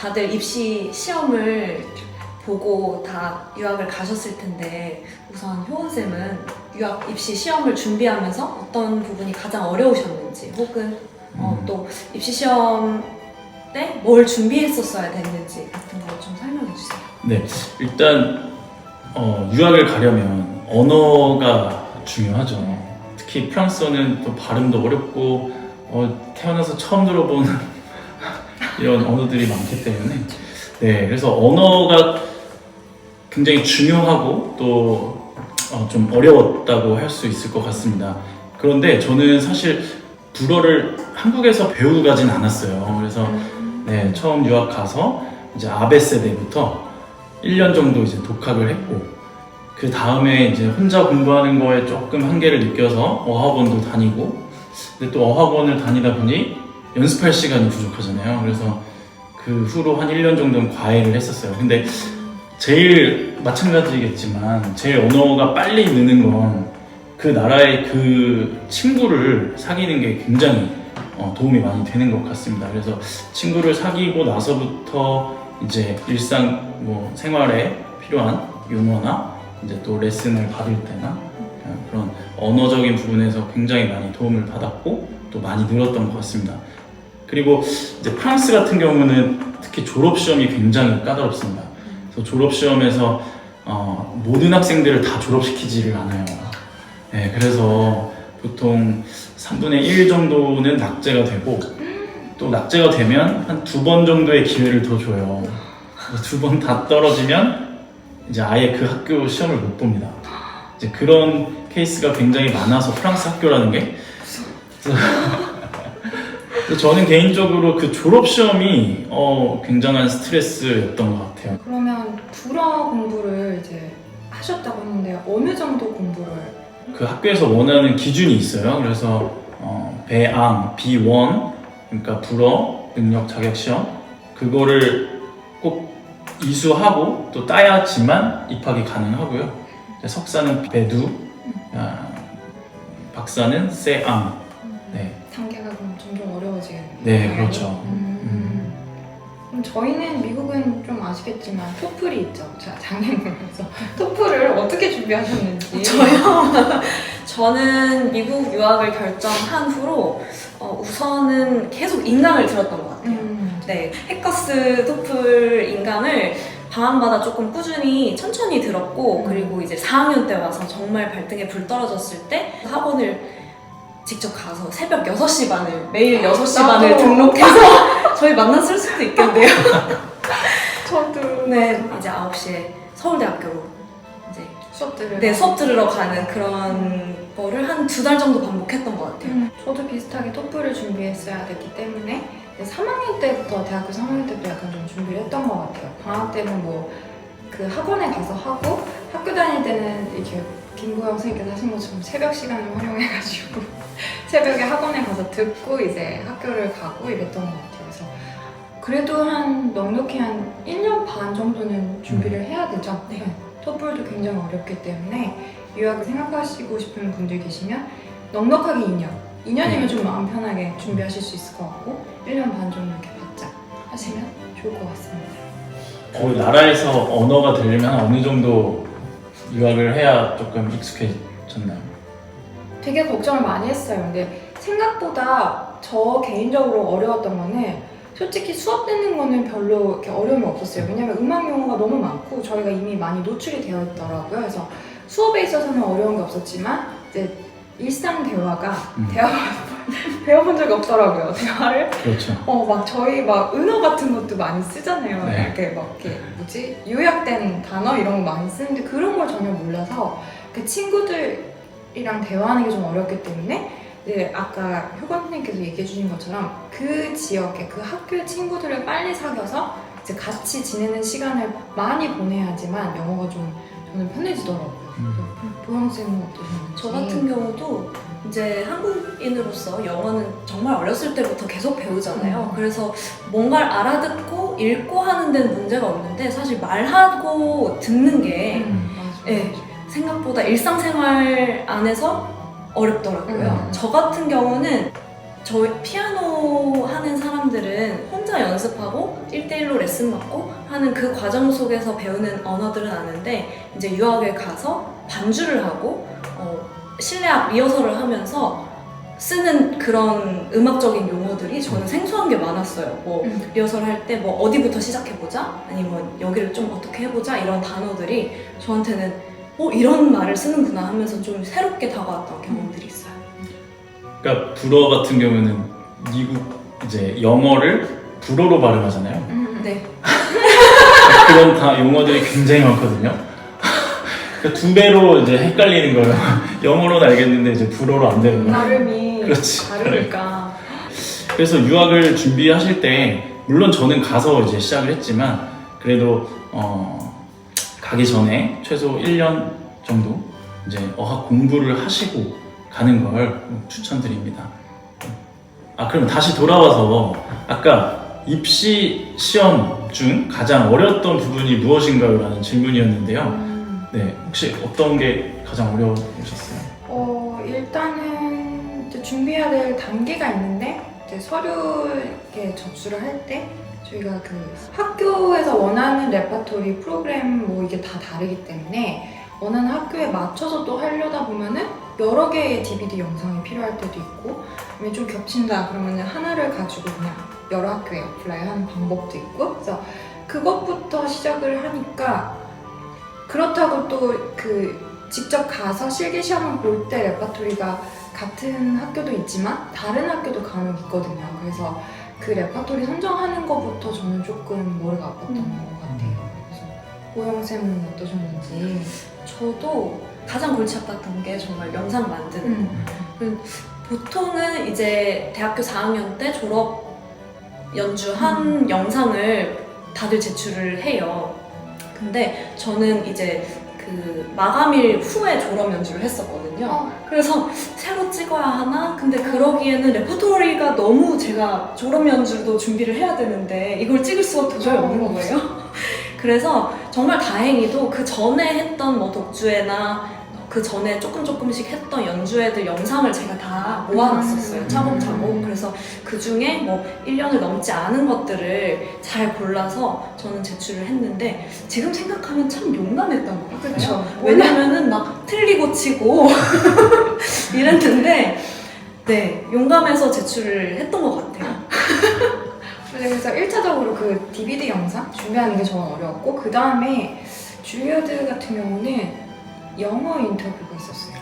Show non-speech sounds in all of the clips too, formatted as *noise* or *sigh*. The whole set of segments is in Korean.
다들 입시 시험을 보고 다 유학을 가셨을 텐데 우선 효원 쌤은 유학 입시 시험을 준비하면서 어떤 부분이 가장 어려우셨는지 혹은 어, 음. 또 입시 시험 때 뭘 준비했었어야 됐는지 같은 거좀 설명해 주세요. 네, 일단 어, 유학을 가려면 언어가 중요하죠. 특히 프랑스어는 또 발음도 어렵고 어, 태어나서 처음 들어보는 이런 언어들이 많기 때문에 네, 그래서 언어가 굉장히 중요하고 또 좀 어려웠다고 할 수 있을 것 같습니다. 그런데 저는 사실 불어를 한국에서 배우고 가진 않았어요. 그래서 네, 처음 유학 가서 이제 아베 세대부터 1년 정도 이제 독학을 했고 그 다음에 이제 혼자 공부하는 거에 조금 한계를 느껴서 어학원도 다니고 근데 또 어학원을 다니다 보니 연습할 시간이 부족하잖아요. 그래서 그 후로 한 1년 정도는 과외를 했었어요. 근데 제일 마찬가지겠지만 제일 언어가 빨리 느는 건 그 나라의 그 친구를 사귀는 게 굉장히 어, 도움이 많이 되는 것 같습니다. 그래서 친구를 사귀고 나서부터 이제 일상 뭐 생활에 필요한 용어나 이제 또 레슨을 받을 때나 어, 그런 언어적인 부분에서 굉장히 많이 도움을 받았고 또 많이 늘었던 것 같습니다. 그리고 이제 프랑스 같은 경우는 특히 졸업 시험이 굉장히 까다롭습니다. 그래서 졸업 시험에서 어, 모든 학생들을 다 졸업시키지를 않아요. 네, 그래서 보통 3분의 1 정도는 낙제가 되고 또 낙제가 되면 한 두 번 정도의 기회를 더 줘요. 두 번 다 떨어지면 이제 아예 그 학교 시험을 못 봅니다. 이제 그런 케이스가 굉장히 많아서 프랑스 학교라는 게. 그래서 저는 개인적으로 그 졸업 시험이 어, 굉장한 스트레스였던 것 같아요. 그러면 불어 공부를 이제 하셨다고 했는데 어느 정도 공부를 그 학교에서 원하는 기준이 있어요. 그래서 어, 배앙, B1 그러니까 불어 능력 자격 시험 그거를 꼭 이수하고 또 따야지만 입학이 가능하고요. 석사는 배두, 아, 박사는 세앙. 네 그렇죠. 음. 그럼 저희는 미국은 좀 아시겠지만 토플이 있죠. 자, 작년 보면서 *laughs* 토플을 어떻게 준비하셨는지. 저요? *laughs* 저는 미국 유학을 결정한 후로 어, 우선은 계속 인강을 들었던 것 같아요. 음. 네, 해커스 토플 인강을 방학마다 조금 꾸준히 천천히 들었고 음. 그리고 이제 4학년 때 와서 정말 발등에 불 떨어졌을 때 학원을 직접 가서 새벽 6시 반을 매일 6시 나도. 반을 등록해서 *laughs* 저희 만났을 수도 있겠네요. *laughs* 저도 네, 이제 9시에 서울대학교로 이제 수업 들을 네, 수업 들으러 가는 그런 거를 한 두 달 정도 반복했던 것 같아요. 음, 저도 비슷하게 토플을 준비했어야 됐기 때문에 이제 3학년 때부터 대학교 3학년 때부터 약간 좀 준비를 했던 것 같아요. 방학 때는 뭐 그 학원에 가서 하고 학교 다닐 때는 이렇게 김구영 선생님께서 하신 것처럼 새벽 시간을 활용해가지고 새벽에 학원에 가서 듣고 이제 학교를 가고 이랬던 것 같아요. 그래서 그래도 한 넉넉히 한 1년 반 정도는 준비를 해야 되죠. 네. 토플도 굉장히 어렵기 때문에 유학을 생각하시고 싶은 분들 계시면 넉넉하게 2년. 2년이면 좀 마음 편하게 준비하실 수 있을 것 같고 1년 반 정도 이렇게 바짝 하시면 좋을 것 같습니다. 그 나라에서 언어가 되려면 어느 정도 유학을 해야 조금 익숙해졌나요? 되게 걱정을 많이 했어요. 근데 생각보다 저 개인적으로 어려웠던 거는 솔직히 수업 듣는 거는 별로 이렇게 어려움이 없었어요. 왜냐면 음악 용어가 너무 많고 저희가 이미 많이 노출이 되어 있더라고요. 그래서 수업에 있어서는 어려운 게 없었지만 이제 일상 대화가 음. 대화 *laughs* 배워본 적이 없더라고요. 대화를 그렇죠. 어 막 저희 막 은어 같은 것도 많이 쓰잖아요. 네. 이렇게 막 이렇게 뭐지 요약된 단어 이런 거 많이 쓰는데 그런 걸 전혀 몰라서 그 친구들 이랑 대화하는 게 좀 어렵기 때문에 이제 아까 효건 선생님께서 얘기해 주신 것처럼 그 지역의 그 학교의 친구들을 빨리 사귀어서 이제 같이 지내는 시간을 많이 보내야지만 영어가 좀 저는 편해지더라고요. 음. 보영 쌤은 어떠셨는지? 저 같은 경우도 이제 한국인으로서 영어는 정말 어렸을 때부터 계속 배우잖아요. 음. 그래서 뭔가를 알아듣고 읽고 하는 데는 문제가 없는데 사실 말하고 듣는 게 음. 네. 생각보다 일상생활 안에서 어렵더라고요. 음. 저 같은 경우는 저희 피아노 하는 사람들은 혼자 연습하고 1대1로 레슨 받고 하는 그 과정 속에서 배우는 언어들은 아는데 이제 유학을 가서 반주를 하고 어, 실내 앞 리허설을 하면서 쓰는 그런 음악적인 용어들이 저는 생소한 게 많았어요. 뭐 음. 리허설 할 때 뭐 어디부터 시작해보자 아니면 여기를 좀 어떻게 해보자 이런 단어들이 저한테는 어 이런 말을 쓰는구나 하면서 좀 새롭게 다가왔던 경험들이 있어요. 그러니까 불어 같은 경우는 미국 이제 영어를 불어로 발음하잖아요. 음. 네. *laughs* 그런 다 용어들이 굉장히 많거든요. 그러니까 두 배로 이제 헷갈리는 거예요. *laughs* 영어로는 알겠는데 이제 불어로 안 되는 거예요. 발음이 *laughs* 그렇지. 다르니까. 그래서 유학을 준비하실 때 물론 저는 가서 이제 시작을 했지만 그래도 어, 가기 전에 최소 1년 정도 이제 어학 공부를 하시고 가는 걸 추천드립니다. 아 그럼 다시 돌아와서 아까 입시 시험 중 가장 어려웠던 부분이 무엇인가요? 라는 질문이었는데요. 음. 네, 혹시 어떤 게 가장 어려우셨어요? 어, 일단은 이제 준비해야 될 단계가 있는데 이제 서류에 접수를 할 때 저희가 그 학교에서 원하는 레파토리 프로그램 뭐 이게 다 다르기 때문에 원하는 학교에 맞춰서 또 하려다 보면은 여러 개의 DVD 영상이 필요할 때도 있고 좀 겹친다 그러면은 하나를 가지고 그냥 여러 학교에 어플라이 하는 방법도 있고 그래서 그것부터 시작을 하니까 그렇다고 또 그 직접 가서 실기 시험을 볼 때 레파토리가 같은 학교도 있지만 다른 학교도 간혹 있거든요. 그래서 그 레파토리 선정하는 것부터 저는 조금 머리가 아팠던 음. 것 같아요. 그래서 보영 쌤은 어떠셨는지. 저도 가장 골치 아팠던 게 정말 영상 만드는 거. 음. 보통은 이제 대학교 4학년 때 졸업 연주한 영상을 다들 제출을 해요. 근데 저는 이제 그 마감일 후에 졸업 연주를 했었거든요. 어, 그래서 새로 찍어야 하나? 근데 그러기에는 레퍼토리가 너무 제가 졸업 연주도 준비를 해야 되는데 이걸 찍을 수가 도저히 없는 거예요. *laughs* 그래서 정말 다행히도 그 전에 했던 뭐 독주회나 그 전에 조금 조금씩 했던 연주회들 영상을 제가 다 모아놨었어요. 음. 차곡차곡. 그래서 그 중에 뭐 1년을 넘지 않은 것들을 잘 골라서 저는 제출을 했는데 지금 생각하면 참 용감했던 것 같아요. 그쵸. 왜냐면은 막 틀리고 치고 *laughs* 이랬는데 네 용감해서 제출을 했던 것 같아요. *laughs* 네, 그래서 1차적으로 그 DVD 영상 준비하는 게 저는 어려웠고 그 다음에 줄리어드 같은 경우는 영어 인터뷰가 있었어요.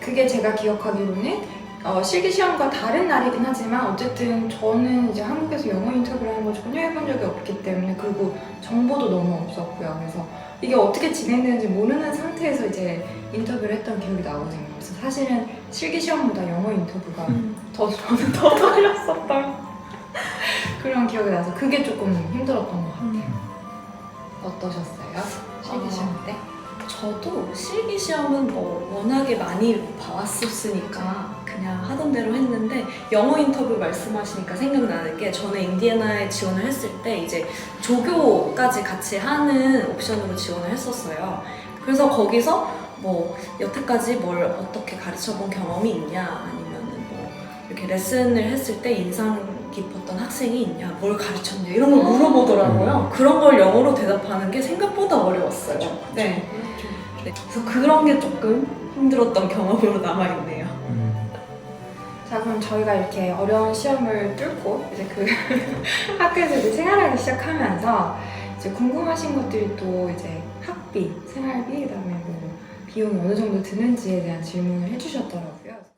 그게 제가 기억하기로는 어, 실기 시험과 다른 날이긴 하지만 어쨌든 저는 이제 한국에서 영어 인터뷰를 하는 걸 전혀 해본 적이 없기 때문에 그리고 정보도 너무 없었고요. 그래서 이게 어떻게 진행되는지 모르는 상태에서 이제 인터뷰를 했던 기억이 나거든요. 그래서 사실은 실기 시험보다 영어 인터뷰가 더 저는 *laughs* 더 떨렸었던 그런 기억이 나서 그게 조금 힘들었던 것 같아요. 어떠셨어요? 실기 어. 시험 때? 저도 실기 시험은 뭐 워낙에 많이 봐왔었으니까 그냥 하던 대로 했는데 영어 인터뷰 말씀하시니까 생각나는 게 저는 인디애나에 지원을 했을 때 이제 조교까지 같이 하는 옵션으로 지원을 했었어요. 그래서 거기서 뭐 여태까지 뭘 어떻게 가르쳐 본 경험이 있냐 아니면은 뭐 이렇게 레슨을 했을 때 인상 깊었던 학생이 있냐 뭘 가르쳤냐 이런 걸 물어보더라고요. 그런 걸 영어로 대답하는 게 생각보다 어려웠어요. 네. 네, 그래서 그런 게 조금 힘들었던 경험으로 남아있네요. 자 그럼 저희가 이렇게 어려운 시험을 뚫고 이제 그 *laughs* 학교에서 이제 생활하기 시작하면서 이제 궁금하신 것들이 또 이제 학비, 생활비, 그다음에 뭐 비용이 어느 정도 드는지에 대한 질문을 해주셨더라고요.